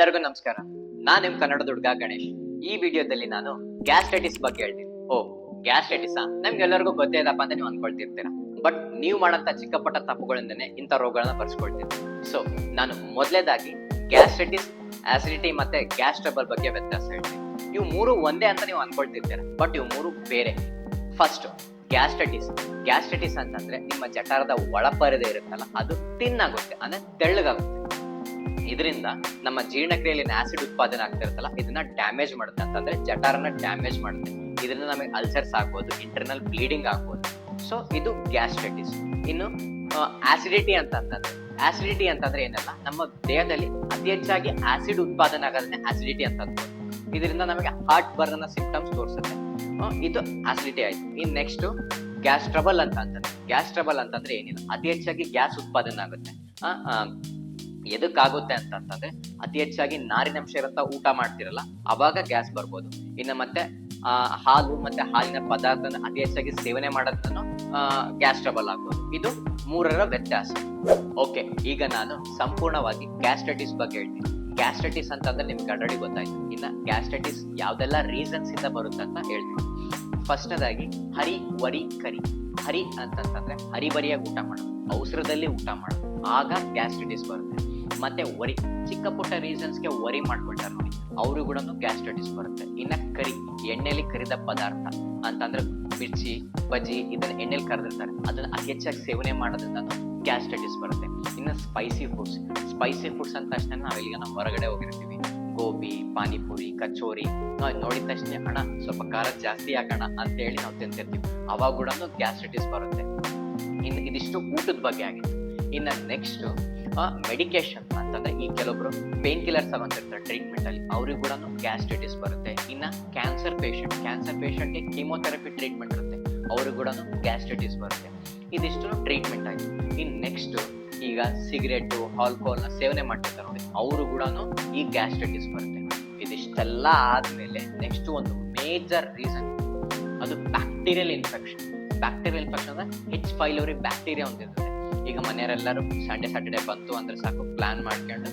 ಎಲ್ಲರಿಗೂ ನಮಸ್ಕಾರ. ನಾನ್ ನಿಮ್ ಕನ್ನಡದ ದುಡ್ಗ ಗಣೇಶ್. ಈ ವಿಡಿಯೋದಲ್ಲಿ ನಾನು ಗ್ಯಾಸ್ಟ್ರೈಟಿಸ್ ಬಗ್ಗೆ ಹೇಳ್ತೀನಿ. ಓ, ಗ್ಯಾಸ್ಟ್ರೈಟಿಸ್ ನಮ್ಗೆಲ್ಲರಿಗೂ ಗೊತ್ತೇ ಇದಪ್ಪ ಅಂತ ನೀವು ಅನ್ಕೊಳ್ತಿರ್ತೀರಾ. ಬಟ್ ನೀವು ಮಾಡಂತ ಚಿಕ್ಕ ಪುಟ್ಟ ತಪ್ಪುಗಳಿಂದನೇ ಇಂಥ ರೋಗಗಳನ್ನ ಬರ್ಸ್ಕೊಳ್ತೀನಿ ಸೊ, ನಾನು ಮೊದಲೇದಾಗಿ ಗ್ಯಾಸ್ಟ್ರೈಟಿಸ್, ಆಸಿಡಿಟಿ ಮತ್ತೆ ಗ್ಯಾಸ್ ಟ್ರಬಲ್ ಬಗ್ಗೆ ವ್ಯತ್ಯಾಸ ಹೇಳ್ತೀನಿ. ಇವು ಮೂರು ಒಂದೇ ಅಂತ ನೀವು ಅನ್ಕೊಳ್ತಿರ್ತೀರ. ಬಟ್ ಇವು ಮೂರು ಬೇರೆ. First, gastritis. ಗ್ಯಾಸ್ಟ್ರೈಟಿಸ್ ಅಂತಂದ್ರೆ ನಿಮ್ಮ ಜಠರದ ಒಳಪರದೆ ಇರುತ್ತಲ್ಲ, ಅದು ತಿನ್ ಆಗುತ್ತೆ ಅಂದ್ರೆ ತೆಳ್ಳಗಾಗುತ್ತೆ. ಇದರಿಂದ ನಮ್ಮ ಜೀರ್ಣಕ್ರಿಯೆಯಲ್ಲಿ ಆಸಿಡ್ ಉತ್ಪಾದನೆ ಆಗ್ತಿರುತ್ತಲ್ಲ, ಇದನ್ನ ಡ್ಯಾಮೇಜ್ ಮಾಡುತ್ತೆ. ಅಂತಂದ್ರೆ ಜಠರನ ಡ್ಯಾಮೇಜ್ ಮಾಡುತ್ತೆ. ಇದರಿಂದ ನಮಗೆ ಅಲ್ಸರ್ಸ್ ಆಗ್ಬೋದು ಇಂಟರ್ನಲ್ ಬ್ಲೀಡಿಂಗ್ ಆಗ್ಬೋದು. ಸೊ ಇದು ಗ್ಯಾಸ್ಟ್ರೈಟಿಸ್ ಇನ್ನು ಆಸಿಡಿಟಿ ಅಂತ ಅಂತಂದ್ರೆ ಆಸಿಡಿಟಿ ಅಂತಂದ್ರೆ ಏನಲ್ಲ, ನಮ್ಮ ದೇಹದಲ್ಲಿ ಅತಿ ಹೆಚ್ಚಾಗಿ ಆಸಿಡ್ ಉತ್ಪಾದನೆ ಆಗೋದನ್ನೇ ಆಸಿಡಿಟಿ ಅಂತ ಇದರಿಂದ ನಮಗೆ ಹಾರ್ಟ್ ಬರ್ನ್ ಸಿಂಪ್ಟಮ್ಸ್ ತೋರಿಸುತ್ತೆ. ಇದು ಆಸಿಡಿಟಿ ಆಯ್ತು. ಇನ್ ನೆಕ್ಸ್ಟ್ ಗ್ಯಾಸ್ ಟ್ರಬಲ್ ಅಂತ ಅಂತಂದ್ರೆ ಗ್ಯಾಸ್ ಟ್ರಬಲ್ ಅಂತಂದ್ರೆ ಏನಿಲ್ಲ. ಅತಿ ಹೆಚ್ಚಾಗಿ ಗ್ಯಾಸ್ ಉತ್ಪಾದನೆ ಆಗುತ್ತೆ. ಎದಕ್ಕಾಗುತ್ತೆ ಅಂತಂತಂದ್ರೆ ಅತಿ ಹೆಚ್ಚಾಗಿ ನಾರಿನಂಶ ಇರುತ್ತಾ ಊಟ ಮಾಡ್ತಿರಲ್ಲ ಅವಾಗ ಗ್ಯಾಸ್ ಬರ್ಬೋದು. ಇನ್ನು ಮತ್ತೆ ಆ, ಹಾಲು ಮತ್ತೆ ಹಾಲಿನ ಪದಾರ್ಥನ ಅತಿ ಹೆಚ್ಚಾಗಿ ಸೇವನೆ ಮಾಡೋದನ್ನು ಗ್ಯಾಸ್ ಟ್ರಬಲ್ ಆಗ್ಬೋದು. ಇದು ಮೂರರ ವ್ಯತ್ಯಾಸ. ಓಕೆ ಈಗ ನಾನು ಸಂಪೂರ್ಣವಾಗಿ ಗ್ಯಾಸ್ಟ್ರೈಟಿಸ್ ಬಗ್ಗೆ ಹೇಳ್ತೀನಿ. ಗ್ಯಾಸ್ಟ್ರೈಟಿಸ್ ಅಂತಂದ್ರೆ ನಿಮ್ಗೆ ಆಲ್ರೆಡಿ ಗೊತ್ತಾಯ್ತು. ಇನ್ನ ಗ್ಯಾಸ್ಟ್ರೈಟಿಸ್ ಯಾವ್ದೆಲ್ಲ ರೀಸನ್ಸ್ ಇಂದ ಬರುತ್ತೆ ಅಂತ ಹೇಳ್ತೀನಿ. ಫಸ್ಟ್ನೇದಾಗಿ ಹರಿ ವರಿ ಕರಿ. ಹರಿ ಅಂತಂತಂದ್ರೆ ಹರಿಬರಿಯಾಗಿ ಊಟ ಮಾಡೋದು. ಅವಸರದಲ್ಲಿ ಊಟ ಮಾಡೋದು. ಆಗ ಗ್ಯಾಸ್ಟ್ರೈಟಿಸ್ ಬರುತ್ತೆ. ಮತ್ತೆ ವರಿ ಚಿಕ್ಕ ಪುಟ್ಟ ರೀಸನ್ಸ್ಗೆ ವರಿ ಮಾಡ್ಕೊಳ್ತಾರೆ ನೋಡಿ, ಅವರು ಕೂಡ ಗ್ಯಾಸ್ಟ್ರೈಟಿಸ್ ಬರುತ್ತೆ. ಇನ್ನ ಕರಿ, ಎಣ್ಣೆಲಿ ಕರಿದ ಪದಾರ್ಥ ಅಂತಂದ್ರೆ ಮಿರ್ಚಿ, ಬಜ್ಜಿ, ಇದನ್ನ ಎಣ್ಣೆಲಿ ಕರೆದಿರ್ತಾರೆ. ಅದನ್ನ ಅತಿ ಹೆಚ್ಚಾಗಿ ಸೇವನೆ ಮಾಡೋದ್ರಿಂದ ಗ್ಯಾಸ್ಟ್ರೈಟಿಸ್ ಬರುತ್ತೆ. ಇನ್ನು ಸ್ಪೈಸಿ ಫುಡ್ಸ್ ಸ್ಪೈಸಿ ಫುಡ್ಸ್ ಅಂದ ತಕ್ಷಣ ನಾವೆಲ್ಲಿಗ ನಾವು ಹೊರಗಡೆ ಹೋಗಿರ್ತೀವಿ. ಗೋಬಿ, ಪಾನಿಪುರಿ, ಕಚೋರಿ. ನೋಡಿದ ತಕ್ಷಣ ಹಣ ಸ್ವಲ್ಪ ಖಾರ ಜಾಸ್ತಿ ಹಾಕೋಣ ಅಂತ ಹೇಳಿ ನಾವು ತಿಂತಿರ್ತೀವಿ. ಅವಾಗ ಕೂಡ ಗ್ಯಾಸ್ಟ್ರೈಟಿಸ್ ಬರುತ್ತೆ. ಇನ್ನು ಇದಿಷ್ಟು ಊಟದ ಬಗ್ಗೆ ಆಗಿದೆ ಇನ್ನು ನೆಕ್ಸ್ಟ್ ಮೆಡಿಕೇಶನ್ ಅಂತಂದ್ರೆ ಈ ಕೆಲವೊಬ್ರು ಪೇನ್ ಕಿಲ್ಲರ್ಸ್ ತಗೊಂತಿರ್ತಾರೆ ಟ್ರೀಟ್ಮೆಂಟ್ ಅಲ್ಲಿ, ಅವ್ರಿಗೆ ಕೂಡ ಗ್ಯಾಸ್ಟ್ರೈಟಿಸ್ ಬರುತ್ತೆ. ಇನ್ನ ಕ್ಯಾನ್ಸರ್ ಪೇಷಂಟ್ ಕ್ಯಾನ್ಸರ್ ಪೇಷಂಟ್ಗೆ ಕೀಮೋಥೆರಪಿ ಟ್ರೀಟ್ಮೆಂಟ್ ಇರುತ್ತೆ. ಅವ್ರಿಗೆ ಕೂಡ ಗ್ಯಾಸ್ಟ್ರೈಟಿಸ್ ಬರುತ್ತೆ. ಇದಿಷ್ಟು ಟ್ರೀಟ್ಮೆಂಟ್ ಆಯ್ತು. ಇನ್ ನೆಕ್ಸ್ಟ್ ಈಗ ಸಿಗರೇಟು ಆಲ್ಕೋಹಾಲ್ನ ಸೇವನೆ ಮಾಡ್ತಿರ್ತಾರೆ ನೋಡಿ, ಅವರು ಕೂಡ ಈ ಗ್ಯಾಸ್ಟ್ರೈಟಿಸ್ ಬರುತ್ತೆ. ಇದಿಷ್ಟೆಲ್ಲ ಆದಮೇಲೆ ನೆಕ್ಸ್ಟ್ ಒಂದು ಮೇಜರ್ ರೀಸನ್ ಅದು ಬ್ಯಾಕ್ಟೀರಿಯಲ್ ಇನ್ಫೆಕ್ಷನ್ ಬ್ಯಾಕ್ಟೀರಿಯಲ್ ಇನ್ಫೆಕ್ಷನ್ ಅಂದ್ರೆ ಹೆಚ್ ಫೈಲೋರಿ ಬ್ಯಾಕ್ಟೀರಿಯಾ ಒಂದಿರ್ತದೆ ಈಗ ಮನೆಯವರೆಲ್ಲರೂ ಸಂಡೇ ಸ್ಯಾಟರ್ಡೆ ಬಂತು ಅಂದ್ರೆ ಸಾಕು ಪ್ಲಾನ್ ಮಾಡ್ಕೊಂಡು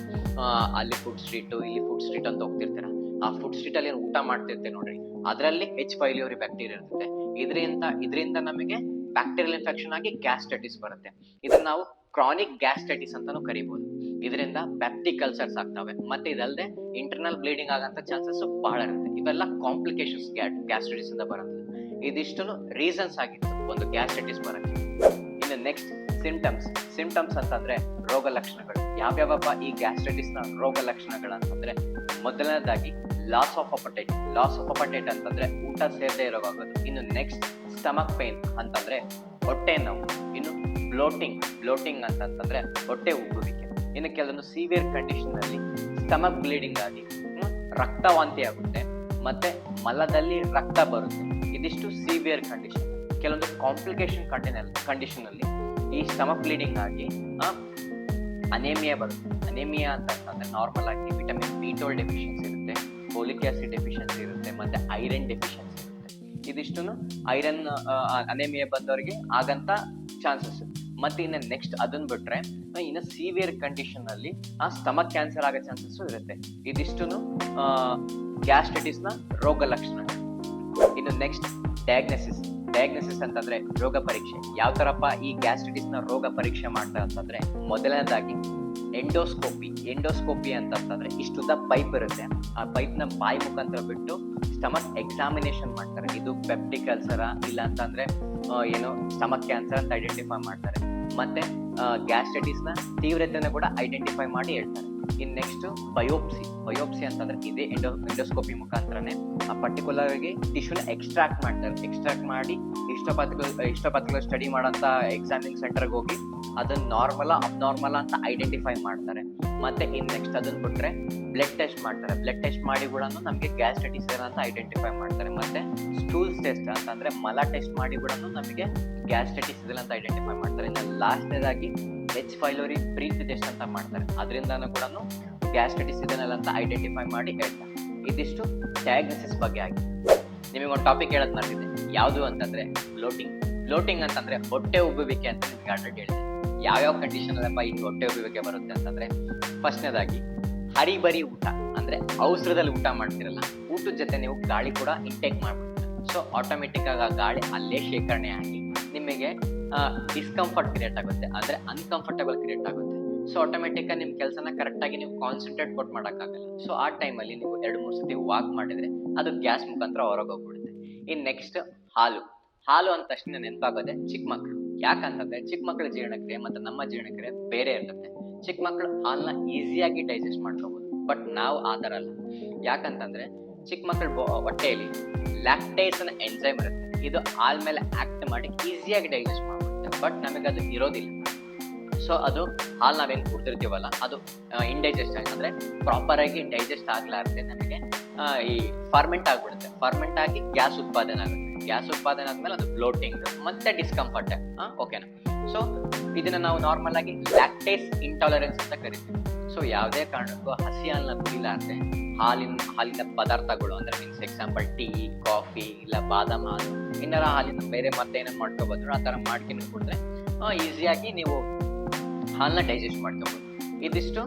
ಅಲ್ಲಿ ಫುಡ್ ಸ್ಟ್ರೀಟ್ ಇಲ್ಲಿ ಫುಡ್ ಸ್ಟ್ರೀಟ್ ಅಂತ ಹೋಗ್ತಿರ್ತೀರ? ಆ ಫುಡ್ ಸ್ಟ್ರೀಟ್ ಅಲ್ಲಿ ಊಟ ಮಾಡ್ತಿರ್ತೇವೆ ನೋಡ್ರಿ. ಅದರಲ್ಲಿ ಹೆಚ್ ಫೈಲಿಯೋರಿ ಬ್ಯಾಕ್ಟೀರಿಯಾ ಇರುತ್ತೆ. ಇದರಿಂದ ಇದರಿಂದ ನಮಗೆ ಬ್ಯಾಕ್ಟೀರಿಯಲ್ ಇನ್ಫೆಕ್ಷನ್ ಆಗಿ ಗ್ಯಾಸ್ಟ್ರೈಟಿಸ್ ಬರುತ್ತೆ. ಇದನ್ನ ನಾವು ಕ್ರಾನಿಕ್ ಗ್ಯಾಸ್ಟ್ರೈಟಿಸ್ ಅಂತಾನು ಕರಿಬಹುದು ಇದರಿಂದ ಪ್ಯಾಪ್ಟಿಕ್ ಅಲ್ಸರ್ಸ್ ಆಗ್ತವೆ. ಮತ್ತೆ ಇದಲ್ಲದೆ ಇಂಟರ್ನಲ್ ಬ್ಲೀಡಿಂಗ್ ಆಗಂತ ಚಾನ್ಸಸ್ ಬಹಳ ಇರುತ್ತೆ. ಇವೆಲ್ಲ ಕಾಂಪ್ಲಿಕೇಶನ್ಸ್ ಗ್ಯಾಸ್ಟ್ರೈಟಿಸ್ ಇಂದ ಬರುತ್ತೆ. ಇದಿಷ್ಟು ರೀಸನ್ಸ್ ಆಗಿತ್ತು. ಒಂದು ಗ್ಯಾಸ್ಟ್ರೈಟಿಸ್ ಬರಕ್ಕೆ. ಇನ್ನು ನೆಕ್ಸ್ಟ್ ಸಿಂಟಮ್ಸ್ ಸಿಂಟಮ್ಸ್ ಅಂತಂದ್ರೆ ರೋಗ ಲಕ್ಷಣಗಳು. ಯಾವ್ಯಾವಪ್ಪ ಈ ಗ್ಯಾಸ್ಟ್ರೈಟಿಸ್ನ ರೋಗ ಲಕ್ಷಣಗಳು ಅಂತಂದ್ರೆ, ಮೊದಲನೇದಾಗಿ loss of appetite loss of appetite ಅಂತಂದ್ರೆ ಊಟ ಸೇರದೆ ಇರೋವಾಗೋದು. ಇನ್ನು ನೆಕ್ಸ್ಟ್ ಸ್ಟಮಕ್ ಪೇನ್ ಅಂತಂದ್ರೆ ಹೊಟ್ಟೆ ನೋವು. ಇನ್ನು ಬ್ಲೋಟಿಂಗ್ ಬ್ಲೋಟಿಂಗ್ ಅಂತಂತಂದ್ರೆ ಹೊಟ್ಟೆ ಉಗುವಿಕೆ ಇನ್ನು ಕೆಲವೊಂದು ಸಿವಿಯರ್ ಕಂಡೀಷನ್ ಅಲ್ಲಿ ಸ್ಟಮಕ್ ಬ್ಲೀಡಿಂಗ್ ಆಗಿ ರಕ್ತ ರಕ್ತವಾಂತಿ ಆಗುತ್ತೆ. ಮತ್ತೆ ಮಲದಲ್ಲಿ ರಕ್ತ ಬರುತ್ತೆ. ಇದಿಷ್ಟು ಸಿವಿಯರ್ ಕಂಡೀಷನ್ ಕೆಲವೊಂದು ಕಾಂಪ್ಲಿಕೇಶನ್ ಕಂಡೀಷನ್ ಅಲ್ಲಿ ಈ ಸ್ಟಮಕ್ ಬ್ಲೀಡಿಂಗ್ ಆಗಿ ಅನೇಮಿಯಾ ಬರುತ್ತೆ. ಅನೇಮಿಯಾ ಅಂತ ಅಂತಂದ್ರೆ ನಾರ್ಮಲ್ ಆಗಿ ವಿಟಮಿನ್ ಬಿ ಟೋಲ್ ಡೆಫಿಷಿಯನ್ಸಿ ಇರುತ್ತೆ ಫೋಲಿಕ್ ಆಸಿಡ್ ಡೆಫಿಷಿಯನ್ಸಿ ಇರುತ್ತೆ, ಮತ್ತೆ ಐರನ್ ಡೆಫಿಷಿಯನ್ಸಿ ಇರುತ್ತೆ. ಇದಿಷ್ಟು ಐರನ್ ಅನೇಮಿಯಾ ಬಂದವರಿಗೆ ಆಗಂತ ಚಾನ್ಸಸ್ ಮತ್ತೆ ಇನ್ನು ನೆಕ್ಸ್ಟ್ ಅದನ್ನ ಬಿಟ್ರೆ ಇನ್ನು ಸಿವಿಯರ್ ಕಂಡೀಷನ್ ಅಲ್ಲಿ, ಆ ಸ್ಟಮಕ್ ಕ್ಯಾನ್ಸರ್ ಆಗೋ ಚಾನ್ಸಸ್ ಇರುತ್ತೆ. ಇದಿಷ್ಟು ಗ್ಯಾಸ್ಟ್ರೈಟಿಸ್ನ ರೋಗ ಲಕ್ಷಣ ಇನ್ನು ನೆಕ್ಸ್ಟ್ ಡಯಾಗ್ನೋಸಿಸ್ ಡಯಾಗ್ನೋಸಿಸ್ ಅಂತಂದ್ರೆ ರೋಗ ಪರೀಕ್ಷೆ. ಯಾವ ತರಪ್ಪ ಈ ಗ್ಯಾಸ್ಟ್ರಿಟಿಸ್ನ ರೋಗ ಪರೀಕ್ಷೆ ಮಾಡ್ತಾರೆ ಅಂತಂದ್ರೆ ಮೊದಲನೇದಾಗಿ ಎಂಡೋಸ್ಕೋಪಿ. ಎಂಡೋಸ್ಕೋಪಿ ಅಂತಂದ್ರೆ ಇಷ್ಟು ಉದ್ದ ಪೈಪ್ ಇರುತ್ತೆ. ಆ ಪೈಪ್ನ ಬಾಯಿ ಮುಖಾಂತರ ಬಿಟ್ಟು ಸ್ಟಮಕ್ ಎಕ್ಸಾಮಿನೇಷನ್ ಮಾಡ್ತಾರೆ. ಇದು ಪೆಪ್ಟಿಕ್ ಅಲ್ಸರ ಇಲ್ಲ ಅಂತಂದ್ರೆ ಏನು ಸ್ಟಮಕ್ ಕ್ಯಾನ್ಸರ್ ಅಂತ ಐಡೆಂಟಿಫೈ ಮಾಡ್ತಾರೆ. ಮತ್ತೆ ಗ್ಯಾಸ್ಟ್ರೈಟಿಸ್ನ ತೀವ್ರತೆಯನ್ನು ಕೂಡ ಐಡೆಂಟಿಫೈ ಮಾಡಿ ಹೇಳ್ತಾರೆ. ಇನ್ ನೆಕ್ಸ್ಟ್ ಬಯೋಪ್ಸಿ. ಬಯೋಪ್ಸಿ ಅಂತಂದ್ರೆ ಇದೇ ಎಂಡೋ ಎಂಡೋಸ್ಕೋಪಿ ಮುಖಾಂತರನೇ. ಆ ಪರ್ಟಿಕ್ಯುಲರ್ ಆಗಿ ಟಿಶ್ಯೂನ ಎಕ್ಸ್ಟ್ರಾಕ್ಟ್ ಮಾಡ್ತಾರೆ. ಎಕ್ಸ್ಟ್ರಾಕ್ಟ್ ಮಾಡಿ ಇಷ್ಟಪಾತ್ರ ಇಷ್ಟಪಾತ್ರಗಳು ಸ್ಟಡಿ ಮಾಡೋಂಥ ಎಕ್ಸಾಮಿಂಗ್ ಸೆಂಟರ್ಗೆ ಹೋಗಿ ಅದನ್ನ ನಾರ್ಮಲ ಅಬ್ನಾರ್ಮಲ್ ಅಂತ ಐಡೆಂಟಿಫೈ ಮಾಡ್ತಾರೆ. ಮತ್ತೆ ಇನ್ ನೆಕ್ಸ್ಟ್ ಅದನ್ನ ಬಿಟ್ರೆ ಬ್ಲಡ್ ಟೆಸ್ಟ್ ಮಾಡ್ತಾರೆ. ಬ್ಲಡ್ ಟೆಸ್ಟ್ ಮಾಡಿ ಕೂಡ ನಮಗೆ ಗ್ಯಾಸ್ಟ್ರೈಟಿಸ್ ಅಂತ ಐಡೆಂಟಿಫೈ ಮಾಡ್ತಾರೆ. ಮತ್ತೆ ಸ್ಟೂಲ್ಸ್ ಟೆಸ್ಟ್ ಅಂತಂದ್ರೆ ಮಲ ಟೆಸ್ಟ್ ಮಾಡಿ ಕೂಡ ನಮಗೆ ಗ್ಯಾಸ್ಟ್ರೈಟಿಸ್ ಅಂತ ಐಡೆಂಟಿಫೈ ಮಾಡ್ತಾರೆ. ಇನ್ನು ಲಾಸ್ಟ್ನೇದಾಗಿ ಹೆಚ್ ಫೈಲೋರಿ ಪ್ರೀತಿ ಟೆಸ್ಟ್ ಅಂತ ಮಾಡ್ತಾರೆ. ಅದರಿಂದನೂ ಕೂಡ ಗ್ಯಾಸ್ಟ್ರೈಟಿಸ್ ಅಂತ ಐಡೆಂಟಿಫೈ ಮಾಡಿ ಹೇಳ್ತಾರೆ. ಇದಿಷ್ಟು ಡಯಾಗ್ನೋಸಿಸ್ ಬಗ್ಗೆ ಆಗಿ ನಿಮಗೆ ಒಂದು ಟಾಪಿಕ್ ಹೇಳೋದು ಮಾಡಿದೆ ಯಾವುದು ಅಂತಂದ್ರೆ ಫ್ಲೋಟಿಂಗ್ ಬ್ಲೋಟಿಂಗ್ ಅಂತಂದ್ರೆ ಹೊಟ್ಟೆ ಉಬ್ಬುವಿಕೆ ಅಂತ ನಿಮ್ಗೆ ಆಲ್ರೆಡಿ ಹೇಳಿದೆ. ಯಾವ್ಯಾವ ಕಂಡೀಷನ್ ಅಲ್ಲಪ್ಪ ಈ ಹೊಟ್ಟೆ ಉಬ್ಬುವಿಕೆ ಬರುತ್ತೆ ಅಂತಂದ್ರೆ ಫಸ್ಟ್ನೇದಾಗಿ ಹರಿಬರಿ ಊಟ. ಅಂದ್ರೆ ಔಷಧದಲ್ಲಿ ಊಟ ಮಾಡ್ತಿರಲ್ಲ, ಊಟದ ಜೊತೆ ನೀವು ಗಾಳಿ ಕೂಡ ಇಂಟೇಕ್ ಮಾಡ್ಬಿಡ್ತೀರ ಸೊ ಆಟೋಮೆಟಿಕ್ ಆಗಿ ಆ ಗಾಳಿ ಅಲ್ಲೇ ಶೇಖರಣೆ ಆಗಿ ನಿಮಗೆ ಡಿಸ್ಕಂಫರ್ಟ್ ಕ್ರಿಯೇಟ್ ಆಗುತ್ತೆ. ಅಂದ್ರೆ ಅನ್ಕಂಫರ್ಟಬಲ್ ಕ್ರಿಯೇಟ್ ಆಗುತ್ತೆ. ಸೊ ಆಟೋಮೆಟಿಕ್ ನಿಮ್ ಕೆಲಸನ ಕರೆಕ್ಟ್ ಆಗಿ ನೀವು ಕಾನ್ಸಂಟ್ರೇಟ್ ಕೊಟ್ಟು ಮಾಡೋಕ್ಕಾಗಲ್ಲ. ಸೊ ಆ ಟೈಮಲ್ಲಿ ನೀವು ಎರಡು, ಮೂರು ಸತಿ ವಾಕ್ ಮಾಡಿದ್ರೆ ಅದು ಗ್ಯಾಸ್ ಮುಖಾಂತರ ಹೊರಗೆ ಹೋಗ್ಬಿಡುತ್ತೆ. ಇನ್ ನೆಕ್ಸ್ಟ್ ಹಾಲು. ಹಾಲು ಅಂತ ತಕ್ಷಣ ನೆನಪಾಗೋದೆ ಚಿಕ್ಕ ಮಕ್ಕಳು ಯಾಕಂತಂದ್ರೆ ಚಿಕ್ಕ ಮಕ್ಕಳ ಜೀರ್ಣಕ್ರಿಯೆ ಮತ್ತು ನಮ್ಮ ಜೀರ್ಣಕ್ರಿಯೆ ಬೇರೆ ಇರುತ್ತೆ. ಚಿಕ್ಕ ಮಕ್ಕಳು ಹಾಲನ್ನ ಈಸಿಯಾಗಿ ಡೈಜೆಸ್ಟ್ ಮಾಡ್ಕೋಬಹುದು ಬಟ್ ನಾವು ಆ ಥರ ಅಲ್ಲ. ಯಾಕಂತಂದ್ರೆ ಚಿಕ್ಕ ಮಕ್ಕಳ ಹೊಟ್ಟೆಯಲ್ಲಿ ಲ್ಯಾಕ್ಟೇಸ್ ಎಂಜಾಯ್ ಎಂಜೈಮ್ ಇರುತ್ತೆ. ಇದು ಹಾಲ್ ಮೇಲೆ ಆಕ್ಟ್ ಮಾಡಿ ಈಸಿಯಾಗಿ ಡೈಜೆಸ್ಟ್ ಮಾಡ್ಬಿಡುತ್ತೆ ಬಟ್ ನಮಗೆ ಅದು ಇರೋದಿಲ್ಲ. ಸೊ ಅದು ಹಾಲು ನಾವೇನು ಕುಡ್ದಿರ್ತೀವಲ್ಲ, ಅದು ಇಂಡೈಜೆಸ್ಟ್ ಆಗಿ, ಅಂದರೆ ಪ್ರಾಪರಾಗಿ ಡೈಜೆಸ್ಟ್ ಆಗಲಾರ್ದೆ ನಮಗೆ ಈ ಫಾರ್ಮೆಂಟ್ ಆಗಿಬಿಡುತ್ತೆ. ಫಾರ್ಮೆಂಟ್ ಆಗಿ ಗ್ಯಾಸ್ ಉತ್ಪಾದನೆ ಆಗುತ್ತೆ. ಗ್ಯಾಸ್ ಉತ್ಪಾದನೆ ಆದ್ಮೇಲೆ ಅದು ಬ್ಲೋಟಿಂಗ್ ಮತ್ತೆ ಡಿಸ್ಕಂಫರ್ಟ್ ಓಕೆನಾ ಸೊ ಇದನ್ನ ನಾವು ನಾರ್ಮಲ್ ಆಗಿ ಲ್ಯಾಕ್ಟೇಸ್ ಇಂಟಾಲರೆನ್ಸ್ ಅಂತ ಕರಿತೀವಿ. ಸೊ ಯಾವುದೇ ಕಾರಣಕ್ಕೂ ಹಸಿ ಹಾಲನ್ನ ಕುಡಿಲಾರ್ದೆ ಹಾಲಿನ ಹಾಲಿನ ಪದಾರ್ಥಗಳು, ಅಂದ್ರೆ ಮೀನ್ಸ್ ಎಕ್ಸಾಂಪಲ್ ಟೀ ಕಾಫಿ ಇಲ್ಲ ಬಾದಾಮ ಹಾಲು ಇನ್ನರ ಹಾಲಿನ ಬೇರೆ ಮತ್ತೆ ಏನೋ ಮಾಡ್ಕೋಬೋದು ಆ ಥರ ಮಾಡ್ಕೊಂಡು ಕುಡಿದ್ರೆ ಈಸಿಯಾಗಿ ನೀವು ಹಾಲನ್ನ ಡೈಜೆಸ್ಟ್ ಮಾಡ್ಕೋಬೋದು. ಇದಿಷ್ಟು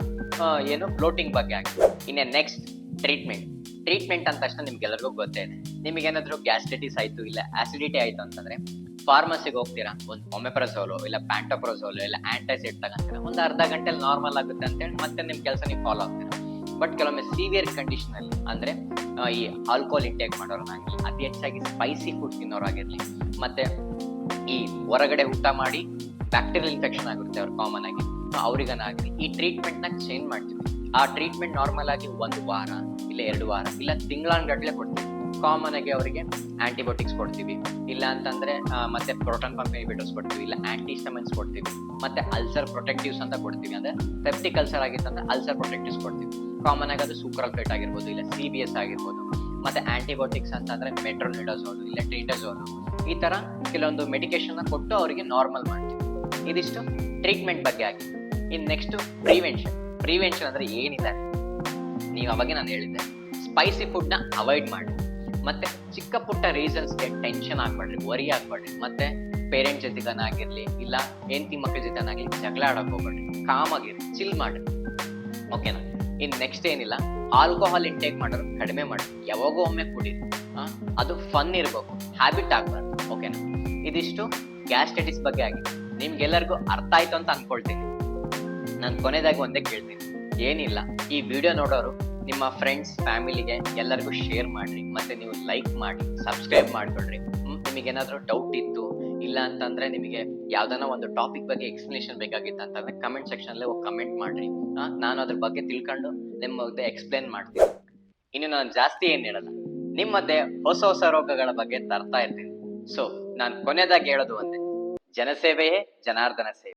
ಏನು ಫ್ಲೋಟಿಂಗ್ ಬಗ್ಗೆ ಆಗಿದೆ ಇನ್ನೇ ನೆಕ್ಸ್ಟ್ ಟ್ರೀಟ್ಮೆಂಟ್ ಟ್ರೀಟ್ಮೆಂಟ್ ಅಂದ ತಕ್ಷಣ ನಿಮ್ಗೆಲ್ಲರಿಗೂ ಗೊತ್ತೇ ಇದೆ. ನಿಮಗೇನಾದ್ರೂ ಗ್ಯಾಸ್ಟ್ರಿಟಿಸ್ ಆಯಿತು ಇಲ್ಲ ಆಸಿಡಿಟಿ ಆಯಿತು ಅಂತಂದ್ರೆ ಫಾರ್ಮಸಿಗೆ ಹೋಗ್ತೀರಾ? ಒಂದು ಒಮೆಪ್ರಸೋಲು ಇಲ್ಲ ಪ್ಯಾಂಟೋಪ್ರಸೋಲು ಇಲ್ಲ ಆಂಟಾಸಿಡ್ ತಗೊಂತೀರಾ? ಒಂದು ಅರ್ಧ ಗಂಟೆಲಿ ನಾರ್ಮಲ್ ಆಗುತ್ತೆ ಅಂತೇಳಿ ಮತ್ತೆ ನಿಮ್ಮ ಕೆಲಸ ನೀವು ಫಾಲೋ ಆಗ್ತೀರಾ? ಬಟ್ ಕೆಲವೊಮ್ಮೆ ಸಿವಿಯರ್ ಕಂಡೀಷನ್ ಅಲ್ಲಿ, ಅಂದ್ರೆ ಈ ಆಲ್ಕೋಹಾಲ್ ಇಂಟೇಕ್ ಮಾಡೋರಾಗಿ ಅತಿ ಹೆಚ್ಚಾಗಿ ಸ್ಪೈಸಿ ಫುಡ್ ತಿನ್ನೋರಾಗಿರ್ಲಿ, ಮತ್ತೆ ಈ ಹೊರಗಡೆ ಊಟ ಮಾಡಿ ಬ್ಯಾಕ್ಟೀರಿಯಲ್ ಇನ್ಫೆಕ್ಷನ್ ಆಗುತ್ತೆ ಅವ್ರು ಕಾಮನ್ ಆಗಿ ಅವ್ರಿಗನಾಗಲಿ, ಈ ಟ್ರೀಟ್ಮೆಂಟ್ನ ಚೇಂಜ್ ಮಾಡ್ತೀವಿ. ಆ ಟ್ರೀಟ್ಮೆಂಟ್ ನಾರ್ಮಲ್ ಆಗಿ ಒಂದು ವಾರ, ಇಲ್ಲ ಎರಡು ವಾರ, ಇಲ್ಲ ತಿಂಗಳಾನ್ಗಟ್ಲೆ ಕೊಡ್ತೀವಿ. ಕಾಮನ್ ಆಗಿ ಅವರಿಗೆ ಆಂಟಿಬಯೋಟಿಕ್ಸ್ ಕೊಡ್ತೀವಿ. ಇಲ್ಲ ಅಂತಂದ್ರೆ ಮತ್ತೆ ಪ್ರೋಟಾನ್ ಪಂಪ್ ಇನ್ಹಿಬಿಟರ್ಸ್ ಕೊಡ್ತೀವಿ, ಇಲ್ಲ ಆಂಟಿಸ್ಟಮನ್ಸ್ ಕೊಡ್ತೀವಿ, ಮತ್ತೆ ಅಲ್ಸರ್ ಪ್ರೊಟೆಕ್ಟಿವ್ಸ್ ಅಂತ ಕೊಡ್ತೀವಿ. ಅಂದ್ರೆ ಪೆಪ್ಟಿಕ್ ಅಲ್ಸರ್ ಆಗಿತ್ತಂದ್ರೆ ಅಲ್ಸರ್ ಪ್ರೊಟೆಕ್ಟಿವ್ಸ್ ಕೊಡ್ತೀವಿ. ಕಾಮನ್ ಆಗಿ ಅದು ಸೂಕ್ರಲ್ಫೇಟ್ ಆಗಿರ್ಬೋದು, ಇಲ್ಲ ಸಿ ಬಿ ಎಸ್ ಆಗಿರ್ಬೋದು, ಮತ್ತೆ ಆಂಟಿಬಯೋಟಿಕ್ಸ್ ಅಂತಂದ್ರೆ ಮೆಟ್ರೋನಿಡೋಸೋಲು ಇಲ್ಲ ಟ್ರೀಟೋಸೋಲು ಈ ತರ ಕೆಲವೊಂದು ಮೆಡಿಕೇಶನ್ ಕೊಟ್ಟು ಅವರಿಗೆ ನಾರ್ಮಲ್ ಮಾಡ್ತೀವಿ. ಇದಿಷ್ಟು ಟ್ರೀಟ್ಮೆಂಟ್ ಬಗ್ಗೆ ಆಗಿ. ಇನ್ ನೆಕ್ಸ್ಟ್ ಪ್ರಿವೆನ್ಷನ್ ಪ್ರಿವೆನ್ಷನ್ ಅಂದ್ರೆ ಏನಿದೆ? ನೀವು ಅವಾಗ ನಾನು ಹೇಳಿದ್ದೆ. ಸ್ಪೈಸಿ ಫುಡ್ನ ಅವಾಯ್ಡ್ ಮಾಡಿ. ಮತ್ತೆ ಚಿಕ್ಕ ಪುಟ್ಟ ರೀಸನ್ಸ್ಗೆ ಟೆನ್ಷನ್ ಆಗ್ಬೇಡ್ರಿ ವರಿ ಆಗ್ಬೇಡ್ರಿ. ಮತ್ತೆ ಪೇರೆಂಟ್ ಜೊತೆಗನಾಗಿರ್ಲಿ, ಇಲ್ಲ ಹೆಂಡತಿ ಮಕ್ಕಳ ಜೊತೆನಾಗ್ಲಿ ಜಗಳ ಆಡಕ್ ಹೋಗ್ಬೇಡ್ರಿ. ಕಾಮ್ ಆಗಿರಿ ಚಿಲ್ ಮಾಡ್ರಿ. ಓಕೆನಾ ಇನ್ ನೆಕ್ಸ್ಟ್ ಏನಿಲ್ಲ ಆಲ್ಕೋಹಾಲ್ ಇಂಟೇಕ್ ಮಾಡೋರು ಕಡಿಮೆ ಮಾಡ್ರಿ. ಯಾವಾಗೋ ಒಮ್ಮೆ ಕುಡಿ. ಅದು ಫನ್ ಇರಬೇಕು ಹ್ಯಾಬಿಟ್ ಆಗ್ಬಾರ್ದು. ಓಕೆನಾ ಇದಿಷ್ಟು ಗ್ಯಾಸ್ಟ್ರೈಟಿಸ್ ಬಗ್ಗೆ ಆಗಿದೆ. ನಿಮ್ಗೆಲ್ಲರಿಗೂ ಅರ್ಥ ಆಯ್ತು ಅಂತ ಅನ್ಕೊಳ್ತೀನಿ. ನಾನು ಕೊನೆದಾಗಿ ಒಂದೇ ಕೇಳ್ತೀನಿ. ಏನಿಲ್ಲ, ಈ ವಿಡಿಯೋ ನೋಡೋರು ನಿಮ್ಮ ಫ್ರೆಂಡ್ಸ್ ಫ್ಯಾಮಿಲಿಗೆ ಎಲ್ಲರಿಗೂ ಶೇರ್ ಮಾಡ್ರಿ, ಮತ್ತೆ ನೀವು ಲೈಕ್ ಮಾಡಿ ಸಬ್ಸ್ಕ್ರೈಬ್ ಮಾಡ್ಕೊಳ್ರಿ. ನಿಮಗೇನಾದರೂ ಡೌಟ್ ಇತ್ತು, ಇಲ್ಲ ಅಂತಂದ್ರೆ ನಿಮಗೆ ಯಾವ್ದಾನ ಒಂದು ಟಾಪಿಕ್ ಬಗ್ಗೆ ಎಕ್ಸ್ಪ್ಲನೇಷನ್ ಬೇಕಾಗಿತ್ತು ಅಂತಂದ್ರೆ ಕಮೆಂಟ್ ಸೆಕ್ಷನ್ ಅಲ್ಲಿ ಹೋಗಿ ಕಮೆಂಟ್ ಮಾಡ್ರಿ. ನಾನು ಅದ್ರ ಬಗ್ಗೆ ತಿಳ್ಕೊಂಡು ನಿಮ್ಮ ಎಕ್ಸ್ಪ್ಲೇನ್ ಮಾಡ್ತೀನಿ. ಇನ್ನು ನಾನು ಜಾಸ್ತಿ ಏನ್ ಹೇಳಲ್ಲ. ನಿಮ್ಮದೇ ಹೊಸ ಹೊಸ ರೋಗಗಳ ಬಗ್ಗೆ ತರ್ತಾ ಇರ್ತೀನಿ. ಸೊ ನಾನು ಕೊನೆಯದಾಗಿ ಹೇಳೋದು ಒಂದೇ. ಜನಸೇವೆಯೇ ಜನಾರ್ದನ ಸೇವೆ.